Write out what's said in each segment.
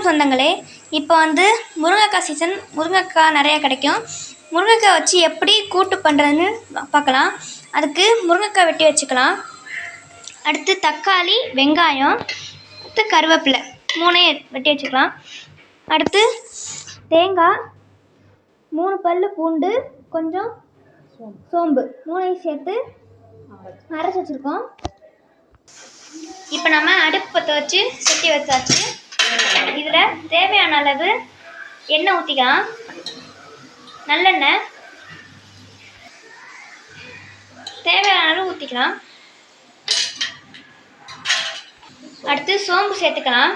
வணக்கம் சொந்தங்களே. இப்போ வந்து முருங்கைக்காய் சீசன் முருங்கைக்காய் நிறையா கிடைக்கும். முருங்கைக்காய் வச்சு எப்படி கூட்டு பண்ணுறதுன்னு பார்க்கலாம். அதுக்கு முருங்கைக்காய் வெட்டி வச்சுக்கலாம். அடுத்து தக்காளி வெங்காயம் அடுத்து கருவேப்பிலை மூணையும் வெட்டி வச்சுக்கலாம். அடுத்து தேங்காய் மூணு பல் பூண்டு கொஞ்சம் சோம்பு மூணையும் சேர்த்து அரைச்சி வச்சுருக்கோம். இப்போ நம்ம அடுப்பு பற்ற வச்சு செட்டி வச்சாச்சு. இதில் தேவையான அளவு எண்ணெய் ஊற்றிக்கலாம் நல்லெண்ணெய். தேவையான அளவு ஊற்றிக்கலாம் அடுத்து சோம்பு சேர்த்துக்கலாம்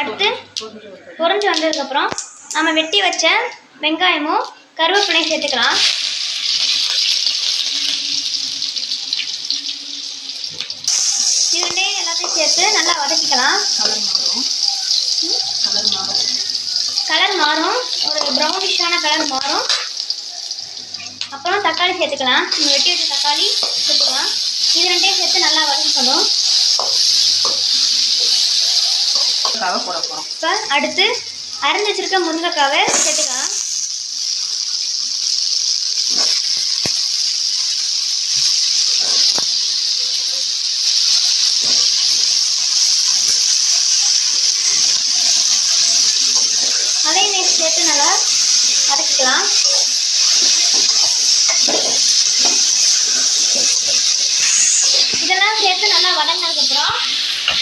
அடுத்து பொரிஞ்சு வந்ததுக்கப்புறம் நம்ம வெட்டி வச்ச வெங்காயமும் கருவேப்பிலையும் சேர்த்துக்கலாம். இதுலே எல்லாத்தையும் சேர்த்து நல்லா வதக்கிக்கலாம். கலர் மாறும். கலர் மாறும். கலர் மாறும். ஒரு ப்ரௌனிஷான கலர் மாறும். அப்புறம் தக்காளி சேர்த்துக்கலாம். நம்ம வெட்டி வச்ச தக்காளி சேர்த்துக்கலாம். இது ரெண்டையும் சேர்த்து நல்லா வதக்கணும் இப்போ அடுத்து அரைஞ்சி வச்சிருக்க முருங்கைக்காவை சேர்த்துக்கலாம். அதையும் நெய் சேர்த்து நல்லா வதக்கிக்கலாம். இதெல்லாம் சேர்த்து நல்லா வதங்கினதுக்கப்புறம்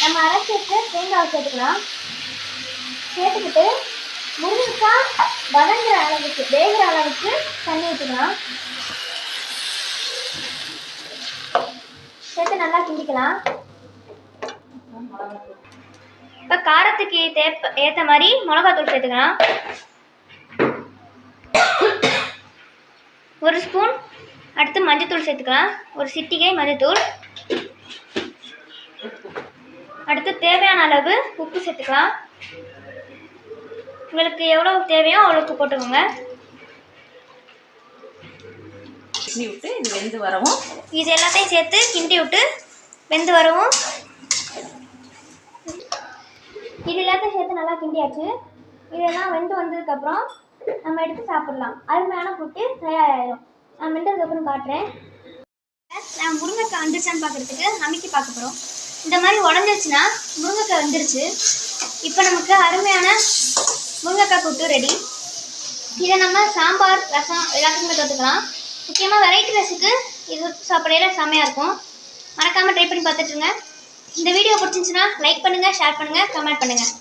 நம்ம அரைச்சிட்டு தேங்காய் சேர்த்துக்கலாம். சேர்த்துக்கிட்டு முருங்கைக்காய் வதங்குற அளவுக்கு வேகிற அளவுக்கு தண்ணி ஊற்றிக்கலாம் சேர்த்து நல்லா கிண்டிக்கலாம். இப்போ காரத்துக்கு தேப்ப ஏற்ற மாதிரி மிளகாத்தூள் சேர்த்துக்கலாம். ஒரு ஸ்பூன் அடுத்து மஞ்சத்தூள் சேர்த்துக்கலாம். ஒரு சிட்டிகை மஞ்சத்தூள். அடுத்து தேவையான அளவு உப்பு சேர்த்துக்கலாம். உங்களுக்கு எவ்வளோ தேவையோ அவ்வளோக்கு போட்டுக்கோங்க. கிண்டி விட்டு இது வெந்து வரவும். இது எல்லாத்தையும் சேர்த்து கிண்டி விட்டு வெந்து வரவும். இது எல்லாத்தையும் சேர்த்து நல்லா கிண்டியாச்சு. இதெல்லாம் வெந்து வந்ததுக்கப்புறம் நம்ம எடுத்து சாப்பிடலாம். அருமையான கூட்டு தயாராகிடும் நான் வெந்ததுக்கப்புறம் காட்டுறேன். நான் முருங்கைக்காய் வந்துருச்சான்னு பார்க்குறதுக்கு அமைக்கி பார்க்க போகிறோம் இந்த மாதிரி உடஞ்சிருச்சுன்னா முருங்கைக்காய் வந்துருச்சு. இப்போ நமக்கு அருமையான முருங்கைக்காய் கூட்டு ரெடி இதை நம்ம சாம்பார் ரசம் எல்லாத்துக்குமே தொட்டுக்கலாம். முக்கியமாக வெரைட்டி ரைஸுக்கு இது சாப்பிடையில செம்மையாக இருக்கும். மறக்காமல் ட்ரை பண்ணி பார்த்துட்டுருங்க இந்த வீடியோ பிடிச்சிருந்துச்சுன்னா லைக் பண்ணுங்கள் ஷேர் பண்ணுங்கள் கமெண்ட் பண்ணுங்கள்